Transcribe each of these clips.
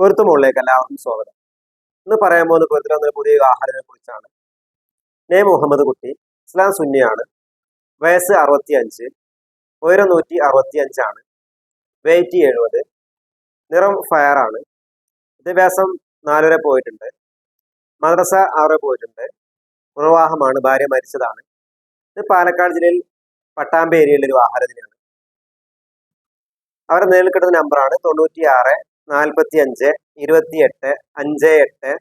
പൊരുത്തു മുകളിലേക്ക് എല്ലാവർക്കും സ്വാഗതം. ഇന്ന് പറയാൻ പോകുന്ന പൊരുത്തിൽ വന്ന പുതിയ ആഹാരത്തിനെ കുറിച്ചാണ്. നേ മുഹമ്മദ് കുട്ടി ഇസ്ലാം സുന്നിയാണ് വയസ്സ് അറുപത്തി അഞ്ച് ഉയരം നൂറ്റി അറുപത്തി അഞ്ചാണ് വെയിറ്റ് എഴുപത് നിറം ഫയർ ആണ് വിദ്യാഭ്യാസം നാലുവരെ പോയിട്ടുണ്ട് മദ്രസ ആറ് പോയിട്ടുണ്ട് പുനർവാഹമാണ് ഭാര്യ മരിച്ചതാണ്. ഇത് പാലക്കാട് ജില്ലയിൽ പട്ടാമ്പേരിയിലെ ഒരു ആഹാരത്തിനാണ്. അവരെ നേരിൽ കിട്ടുന്ന നമ്പറാണ് തൊണ്ണൂറ്റി ആറ് നാൽപ്പത്തി അഞ്ച് ഇരുപത്തി എട്ട് അഞ്ച് എട്ട്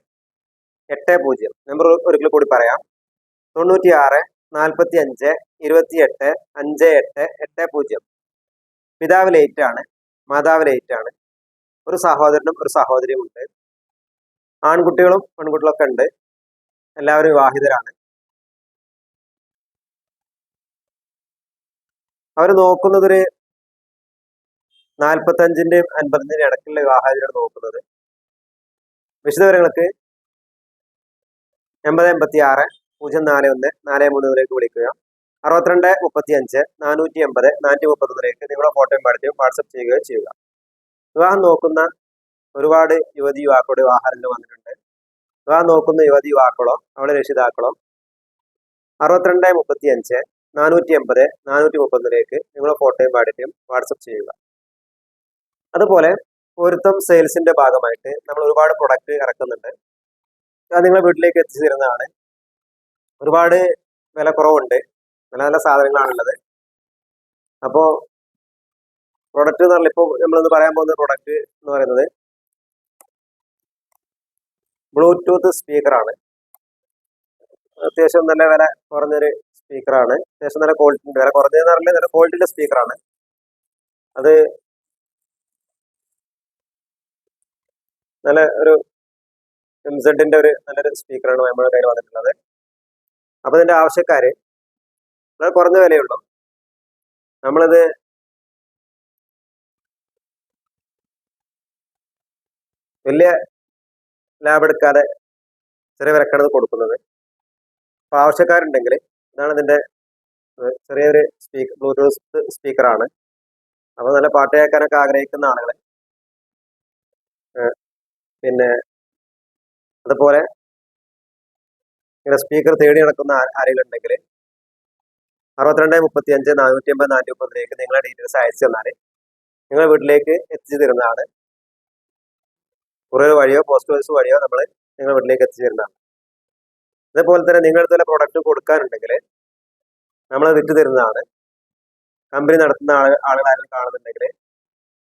എട്ട് പൂജ്യം. നമ്പർ ഒരിക്കൽ കൂടി പറയാം. തൊണ്ണൂറ്റി ആറ് നാൽപ്പത്തി അഞ്ച് ഇരുപത്തി എട്ട് അഞ്ച് എട്ട് എട്ട് പൂജ്യം. പിതാവ് ലേറ്റ് ആണ് മാതാവ് ലേറ്റ് ആണ് ഒരു സഹോദരനും ഒരു സഹോദരിയും ഉണ്ട്. ആൺകുട്ടികളും പെൺകുട്ടികളൊക്കെ ഉണ്ട്. എല്ലാവരും വിവാഹിതരാണ്. അവർ നോക്കുന്നത് ഒരു നാൽപ്പത്തഞ്ചിന്റെയും അൻപത്തഞ്ചിന്റെയും ഇടയ്ക്കുള്ള വിവാഹത്തിനാണ് നോക്കുന്നത്. വിശദവിവരങ്ങൾക്ക് എൺപത് എൺപത്തി ആറ് പൂജ്യം നാല് ഒന്ന് നാല് മൂന്നിലേക്ക് വിളിക്കുക. അറുപത്തിരണ്ട് മുപ്പത്തി അഞ്ച് നാനൂറ്റി എൺപത് നാനൂറ്റി മുപ്പത്തൊന്നിലേക്ക് നിങ്ങളുടെ ഫോട്ടോയും പഠിച്ചും വാട്സപ്പ് ചെയ്യുകയോ ചെയ്യുക. വിവാഹം നോക്കുന്ന ഒരുപാട് യുവതി യുവാക്കളുടെ വിവാഹത്തിൽ വന്നിട്ടുണ്ട്. വിവാഹം നോക്കുന്ന യുവതി യുവാക്കളോ അവളെ രക്ഷിതാക്കളോ അറുപത്തിരണ്ട് മുപ്പത്തി അഞ്ച് നാനൂറ്റി എൺപത് നാനൂറ്റി മുപ്പത്തൊന്നിലേക്ക് നിങ്ങളുടെ ഫോട്ടോയും പാടത്തെയും വാട്സപ്പ് ചെയ്യുക. അതുപോലെ പൊരുത്തം സെയിൽസിന്റെ ഭാഗമായിട്ട് നമ്മൾ ഒരുപാട് പ്രൊഡക്റ്റ് ഇറക്കുന്നുണ്ട്. അത് നിങ്ങളെ വീട്ടിലേക്ക് എത്തിച്ചു തരുന്നതാണ് ഒരുപാട് വില കുറവുണ്ട് നല്ല നല്ല സാധനങ്ങളാണുള്ളത് അപ്പോൾ പ്രൊഡക്റ്റ് എന്ന് പറഞ്ഞാൽ ഇപ്പോൾ നമ്മളിന്ന് പറയാൻ പോകുന്ന പ്രൊഡക്റ്റ് എന്ന് പറയുന്നത് ബ്ലൂടൂത്ത് സ്പീക്കറാണ് അത്യാവശ്യം നല്ല വില കുറഞ്ഞൊരു സ്പീക്കറാണ് അത്യാവശ്യം നല്ല ക്വാളിറ്റി ഉണ്ട്. വില കുറഞ്ഞതെന്ന് പറഞ്ഞാൽ നല്ല ക്വാളിറ്റിയുടെ സ്പീക്കറാണ് അത് നല്ല ഒരു എം സെഡിന്റെ ഒരു നല്ലൊരു സ്പീക്കറാണ് നമ്മുടെ കയ്യിൽ വന്നിട്ടുള്ളത്. അപ്പൊ ഇതിന്റെ ആവശ്യക്കാര് വളരെ കുറഞ്ഞ വിലയുള്ളൂ. നമ്മളിത് വലിയ ലാബ് എടുക്കാതെ ചെറിയ വിലക്കാണ് കൊടുക്കുന്നത്. അപ്പൊ ആവശ്യക്കാരുണ്ടെങ്കിൽ ഇതാണ് ഇതിന്റെ ചെറിയൊരു സ്പീക്കർ ബ്ലൂടൂത്ത് സ്പീക്കറാണ് അപ്പൊ നല്ല പാട്ട് കേൾക്കാനൊക്കെ ആഗ്രഹിക്കുന്ന ആളുകൾ പിന്നെ അതുപോലെ ഇങ്ങനെ സ്പീക്കർ തേടി നടക്കുന്ന ആരെങ്കിലും ഉണ്ടെങ്കിൽ അറുപത്തിരണ്ട് മുപ്പത്തി അഞ്ച് നാനൂറ്റി അമ്പത് നാനൂറ്റി മുപ്പതിലേക്ക് നിങ്ങളെ ഡീറ്റെയിൽസ് അയച്ചു തന്നാൽ നിങ്ങളുടെ വീട്ടിലേക്ക് എത്തിച്ചു തരുന്നതാണ്. കുറേ വഴിയോ പോസ്റ്റ് ഓഫീസ് വഴിയോ നമ്മൾ നിങ്ങളുടെ വീട്ടിലേക്ക് എത്തിച്ചു തരുന്നതാണ്. അതേപോലെ തന്നെ നിങ്ങളുടെ തന്നെ പ്രൊഡക്റ്റ് കൊടുക്കാനുണ്ടെങ്കിൽ നമ്മൾ വിറ്റ് തരുന്നതാണ്. കമ്പനി നടത്തുന്ന ആളുകൾ ആളുകളാരും കാണുന്നുണ്ടെങ്കിൽ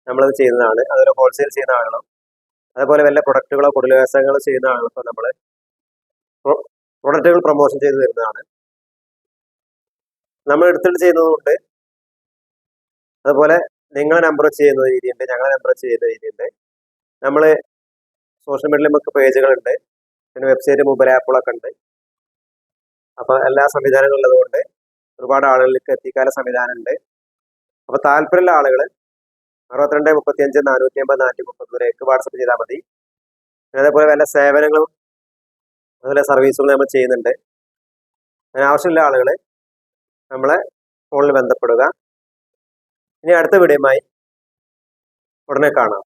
നമ്മളത് ചെയ്യുന്നതാണ്. അതുപോലെ ഹോൾസെയിൽ ചെയ്യുന്ന ആളുകളും അതുപോലെ വല്ല പ്രൊഡക്റ്റുകളോ കൂടുതൽ വ്യവസായങ്ങളോ ചെയ്യുന്ന ആളുകൾക്ക് നമ്മൾ പ്രൊഡക്റ്റുകൾ പ്രൊമോഷൻ ചെയ്ത് തരുന്നതാണ്. നമ്മൾ എടുത്തിട്ട് ചെയ്യുന്നതുകൊണ്ട് അതുപോലെ നിങ്ങളെ നമ്പർ ചെയ്യുന്ന രീതിയുണ്ട് ഞങ്ങളെ നമ്പർ ചെയ്യുന്ന രീതിയുണ്ട്. നമ്മൾ സോഷ്യൽ മീഡിയയിൽ നമുക്ക് പേജുകളുണ്ട്. പിന്നെ വെബ്സൈറ്റ് മൊബൈൽ ആപ്പുകളൊക്കെ ഉണ്ട്. അപ്പോൾ എല്ലാ സംവിധാനങ്ങളും ഉള്ളതുകൊണ്ട് ഒരുപാട് ആളുകളിലേക്ക് എത്തിക്കാനുള്ള സംവിധാനമുണ്ട് അപ്പോൾ താല്പര്യമുള്ള ആളുകൾ അറുപത്തിരണ്ട് മുപ്പത്തി അഞ്ച് നാനൂറ്റി അമ്പത് നാനൂറ്റി മുപ്പത്തിലേക്ക് വാട്സപ്പ് ചെയ്താൽ മതി. അതേപോലെ വല്ല സേവനങ്ങളും അതുപോലെ സർവീസുകളും നമ്മൾ ചെയ്യുന്നുണ്ട്. അതിനാവശ്യമുള്ള ആളുകൾ നമ്മളെ ഫോണിൽ ബന്ധപ്പെടുക. ഇനി അടുത്ത വീഡിയോയുമായി ഉടനെ കാണാം.